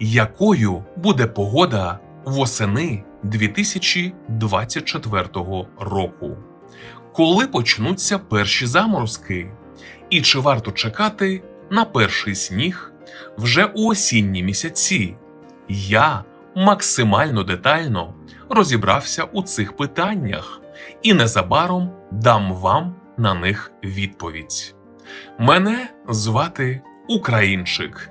якою буде погода восени 2024 року? Коли почнуться перші заморозки? І чи варто чекати на перший сніг вже у осінні місяці? Я максимально детально розібрався у цих питаннях і незабаром дам вам на них відповідь. Мене звати Українчик,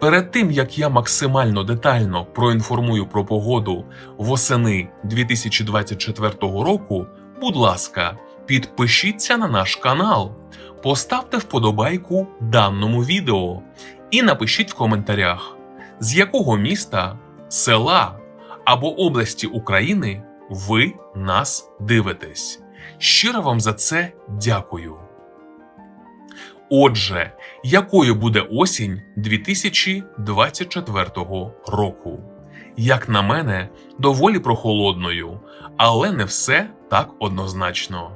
Перед тим як я максимально детально проінформую про погоду восени 2024 року, будь ласка, підпишіться на наш канал, поставте вподобайку даному відео і напишіть в коментарях, з якого міста, села або області України ви нас дивитесь. Щиро вам за це дякую. Отже, якою буде осінь 2024 року? Як на мене, доволі прохолодною, але не все так однозначно.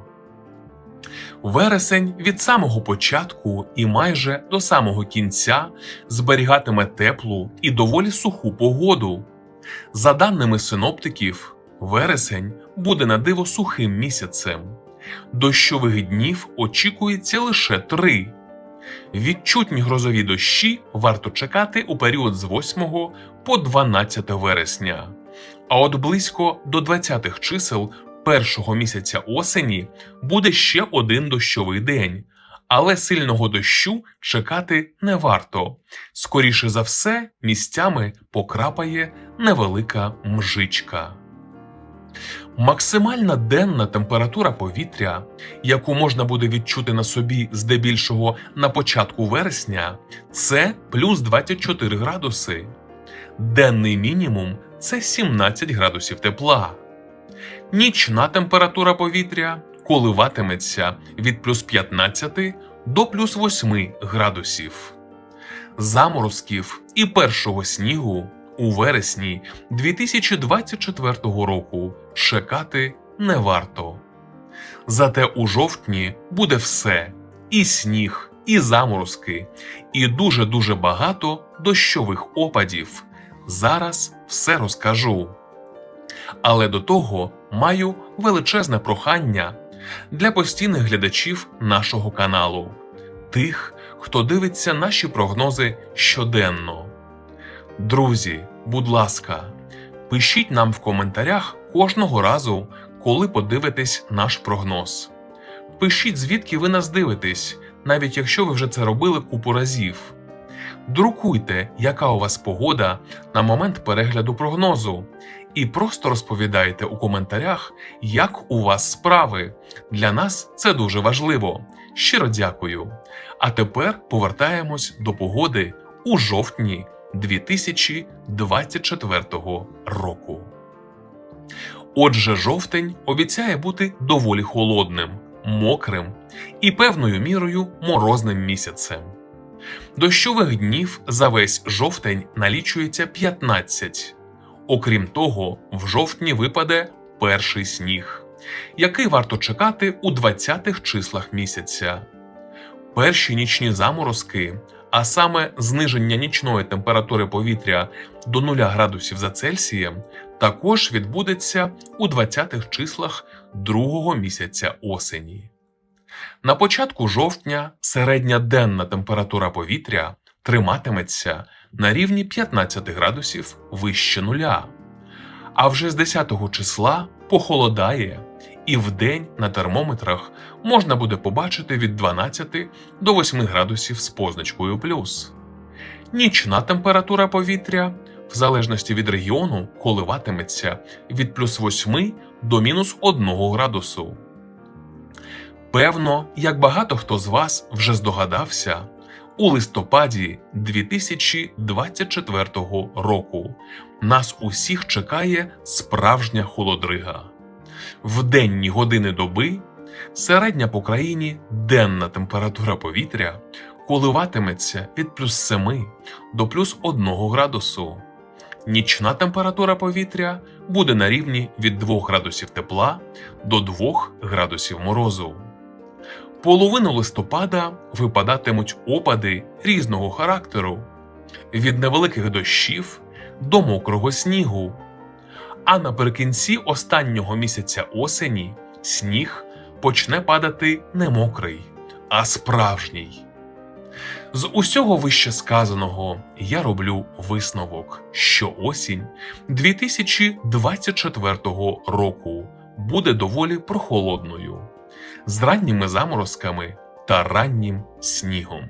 Вересень від самого початку і майже до самого кінця зберігатиме теплу і доволі суху погоду. За даними синоптиків, вересень буде на диво сухим місяцем. Дощових днів очікується лише три. Відчутні грозові дощі варто чекати у період з 8 по 12 вересня. А от близько до 20-х чисел першого місяця осені буде ще один дощовий день, але сильного дощу чекати не варто. Скоріше за все, місцями покрапає невелика мжичка. Максимальна денна температура повітря, яку можна буде відчути на собі здебільшого на початку вересня, це плюс 24 градуси. Денний мінімум це 17 градусів тепла. Нічна температура повітря коливатиметься від плюс 15 до плюс 8 градусів. Заморозків і першого снігу у вересні 2024 року чекати не варто. Зате у жовтні буде все: і сніг, і заморозки, і дуже-дуже багато дощових опадів. Зараз все розкажу. Але до того маю величезне прохання для постійних глядачів нашого каналу, тих, хто дивиться наші прогнози щоденно. Друзі, будь ласка, пишіть нам в коментарях кожного разу, коли подивитесь наш прогноз. Пишіть, звідки ви нас дивитесь, навіть якщо ви вже це робили купу разів. Друкуйте, яка у вас погода на момент перегляду прогнозу, і просто розповідайте у коментарях, як у вас справи. Для нас це дуже важливо. Щиро дякую. А тепер повертаємось до погоди у жовтні 2024 року. Отже, жовтень обіцяє бути доволі холодним, мокрим і певною мірою морозним місяцем. Дощових днів за весь жовтень налічується 15. Окрім того, в жовтні випаде перший сніг, який варто чекати у 20-х числах місяця. Перші нічні заморозки, а саме зниження нічної температури повітря до 0 градусів за Цельсієм, також відбудеться у 20-х числах другого місяця осені. На початку жовтня середня денна температура повітря триматиметься на рівні 15 градусів вище нуля, а вже з 10 числа похолодає, і вдень на термометрах можна буде побачити від 12 до 8 градусів з позначкою плюс. Нічна температура повітря, в залежності від регіону, коливатиметься від плюс 8 до мінус 1 градусу. Певно, як багато хто з вас вже здогадався, у листопаді 2024 року нас усіх чекає справжня холодрига. В денні години доби середня по країні денна температура повітря коливатиметься від плюс 7 до плюс 1 градусу. Нічна температура повітря буде на рівні від 2 градусів тепла до 2 градусів морозу. Половину листопада випадатимуть опади різного характеру від невеликих дощів до мокрого снігу. А наприкінці останнього місяця осені сніг почне падати не мокрий, а справжній. З усього вище сказаного я роблю висновок, що осінь 2024 року буде доволі прохолодною, з ранніми заморозками та раннім снігом.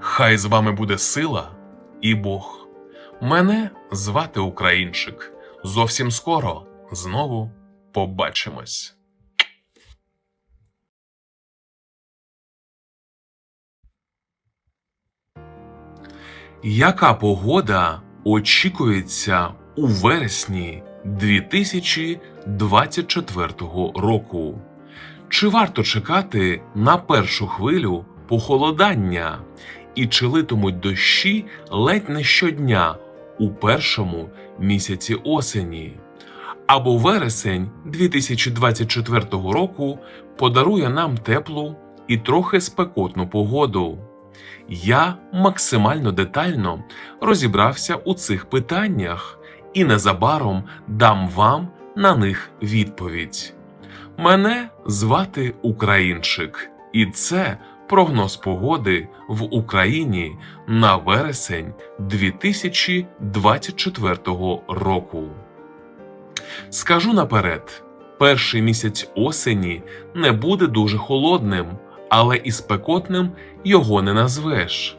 Хай з вами буде сила і Бог. Мене звати Українчик. Зовсім скоро знову побачимось. Яка погода очікується у вересні 2024 року? Чи варто чекати на першу хвилю похолодання? І чи литимуть дощі ледь не щодня у першому місяці осені? Або вересень 2024 року подарує нам теплу і трохи спекотну погоду? Я максимально детально розібрався у цих питаннях і незабаром дам вам на них відповідь. Мене звати Українчик, і це прогноз погоди в Україні на вересень 2024 року. Скажу наперед: перший місяць осені не буде дуже холодним, але і спекотним його не назвеш.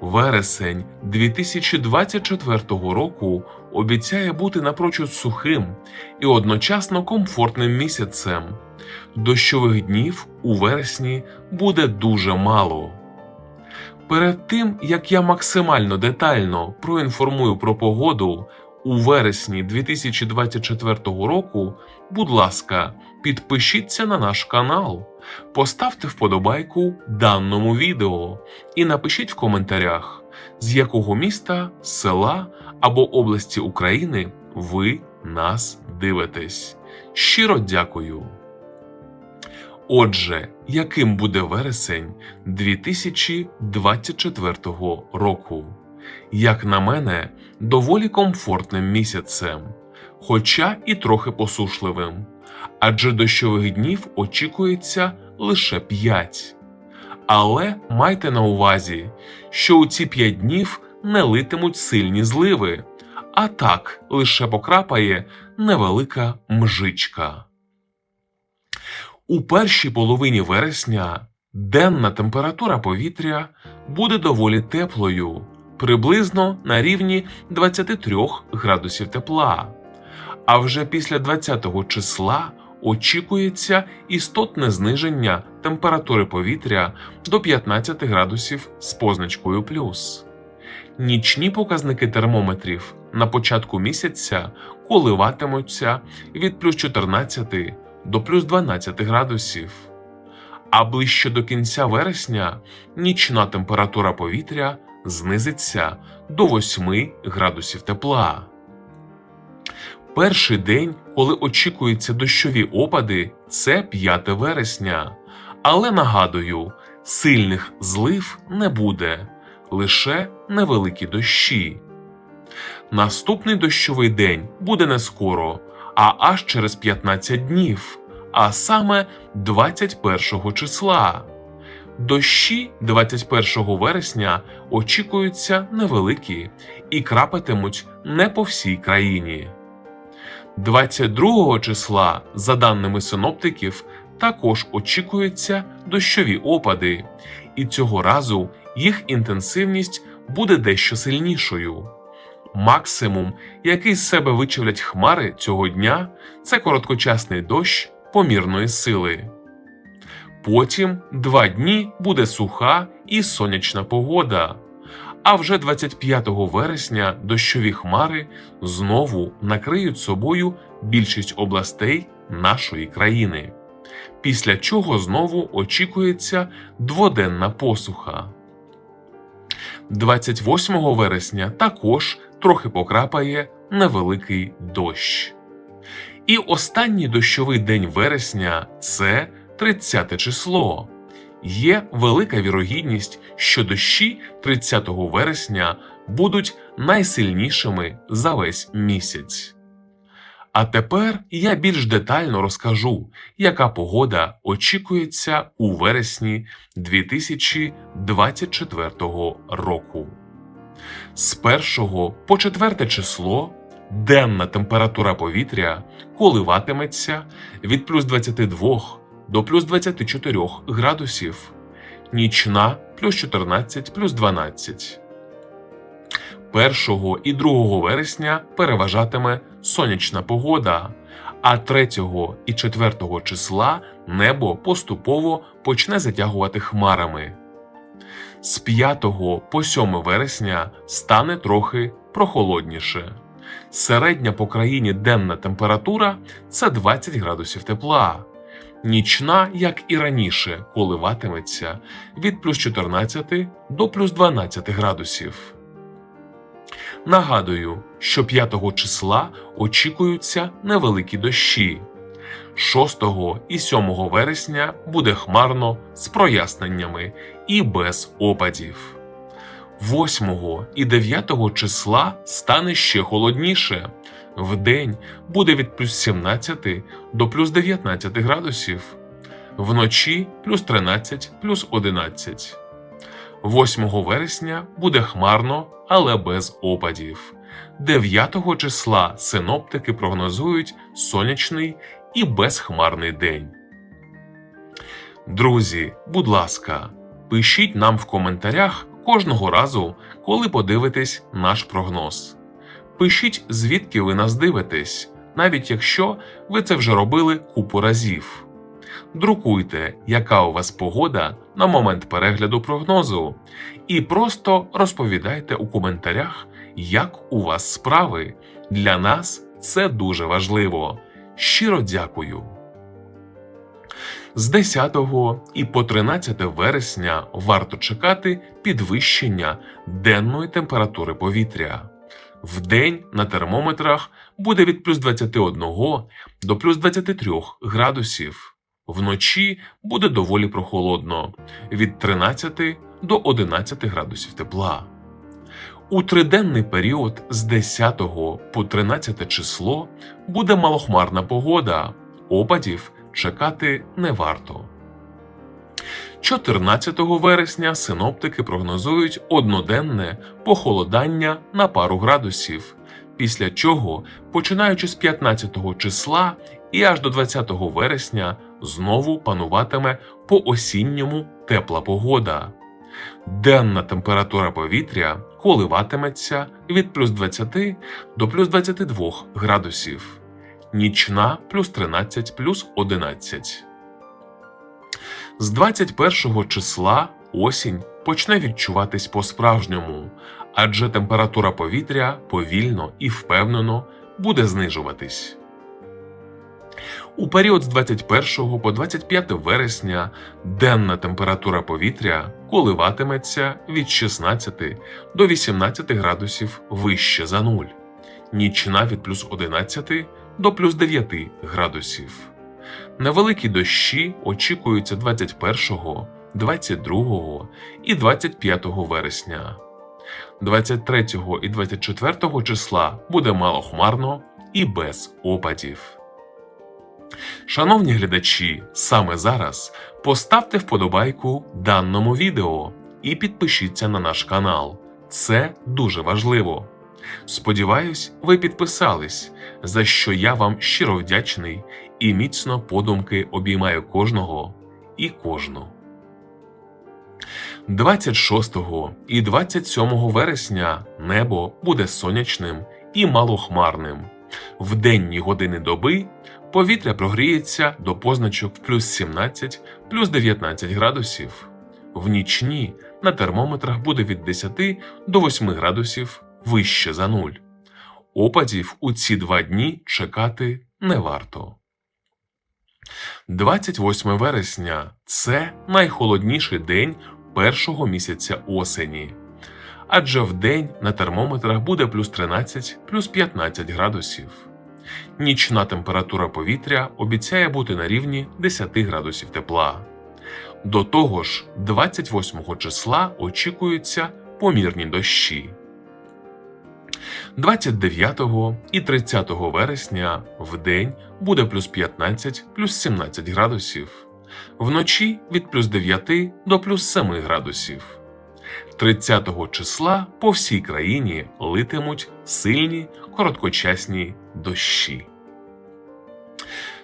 Вересень 2024 року обіцяє бути напрочуд сухим і одночасно комфортним місяцем. Дощових днів у вересні буде дуже мало. Перед тим як я максимально детально проінформую про погоду у вересні 2024 року, будь ласка, підпишіться на наш канал, поставте вподобайку даному відео і напишіть в коментарях, з якого міста, села або області України ви нас дивитесь. Щиро дякую! Отже, яким буде вересень 2024 року? Як на мене, доволі комфортним місяцем, хоча і трохи посушливим, адже дощових днів очікується лише 5. Але майте на увазі, що у ці 5 днів не литимуть сильні зливи, а так лише покрапає невелика мжичка. У першій половині вересня денна температура повітря буде доволі теплою, приблизно на рівні 23 градусів тепла. А вже після 20 числа очікується істотне зниження температури повітря до 15 градусів з позначкою плюс. Нічні показники термометрів на початку місяця коливатимуться від плюс 14 до плюс 12 градусів. А ближче до кінця вересня нічна температура повітря знизиться до 8 градусів тепла. Перший день, коли очікуються дощові опади, це 5 вересня. Але нагадую, сильних злив не буде, лише невеликі дощі. Наступний дощовий день буде не скоро, а аж через 15 днів, а саме 21 числа. Дощі 21 вересня очікуються невеликі і крапатимуть не по всій країні. 22 числа, за даними синоптиків, також очікуються дощові опади, і цього разу їх інтенсивність буде дещо сильнішою. Максимум, який з себе вичавлять хмари цього дня, це короткочасний дощ помірної сили. Потім два дні буде суха і сонячна погода. А вже 25 вересня дощові хмари знову накриють собою більшість областей нашої країни. Після чого знову очікується дводенна посуха. 28 вересня також трохи покрапає невеликий дощ. І останній дощовий день вересня це 30 число. Є велика вірогідність, що дощі 30 вересня будуть найсильнішими за весь місяць. А тепер я більш детально розкажу, яка погода очікується у вересні 2024 року. З 1 по 4 число денна температура повітря коливатиметься від плюс 22 до плюс 24 градусів, нічна плюс 14 плюс 12. 1 і 2 вересня переважатиме сонячна погода, а 3 і 4 числа небо поступово почне затягувати хмарами. З 5 по 7 вересня стане трохи прохолодніше. Середня по країні денна температура це 20 градусів тепла. Нічна, як і раніше, коливатиметься від плюс 14 до плюс 12 градусів. Нагадую, що 5 числа очікуються невеликі дощі. 6 і 7 вересня буде хмарно з проясненнями і без опадів. 8 і 9 числа стане ще холодніше. Вдень буде від плюс 17 до плюс 19 градусів, вночі плюс 13 плюс 11. 8 вересня буде хмарно, але без опадів. 9 числа синоптики прогнозують сонячний і безхмарний день. Друзі, будь ласка, пишіть нам в коментарях кожного разу, коли подивитесь наш прогноз. Пишіть, звідки ви нас дивитесь, навіть якщо ви це вже робили купу разів. Друкуйте, яка у вас погода на момент перегляду прогнозу, і просто розповідайте у коментарях, як у вас справи. Для нас це дуже важливо. Щиро дякую. З 10 і по 13 вересня варто чекати підвищення денної температури повітря. Вдень на термометрах буде від плюс 21 до плюс 23 градусів. Вночі буде доволі прохолодно від 13 до 11 градусів тепла. У триденний період з 10 по 13 число буде малохмарна погода, опадів чекати не варто. 14 вересня синоптики прогнозують одноденне похолодання на пару градусів, після чого, починаючи з 15 числа і аж до 20 вересня, знову пануватиме по осінньому тепла погода. Денна температура повітря коливатиметься від плюс 20 до плюс 22 градусів, нічна плюс 13 плюс 11. З 21 числа осінь почне відчуватись по-справжньому, адже температура повітря повільно і впевнено буде знижуватись. У період з 21 по 25 вересня денна температура повітря коливатиметься від 16 до 18 градусів вище за нуль, нічна від плюс 11 до плюс 9 градусів. Невеликі дощі очікуються 21, 22 і 25 вересня. 23 і 24 числа буде малохмарно і без опадів. Шановні глядачі, саме зараз поставте вподобайку даному відео і підпишіться на наш канал. Це дуже важливо. Сподіваюсь, ви підписались, за що я вам щиро вдячний і міцно подумки обіймаю кожного і кожну. 26 і 27 вересня небо буде сонячним і малохмарним. В денні години доби повітря прогріється до позначок плюс 17, плюс 19 градусів. В нічні на термометрах буде від 10 до 8 градусів вище за нуль. Опадів у ці два дні чекати не варто. 28 вересня це найхолодніший день першого місяця осені. Адже в день на термометрах буде плюс 13, плюс 15 градусів. Нічна температура повітря обіцяє бути на рівні 10 градусів тепла. До того ж, 28 числа очікуються помірні дощі. 29 і 30 вересня в день буде плюс 15 плюс 17 градусів, вночі від плюс 9 до плюс 7 градусів. 30 числа по всій країні литимуть сильні короткочасні дощі.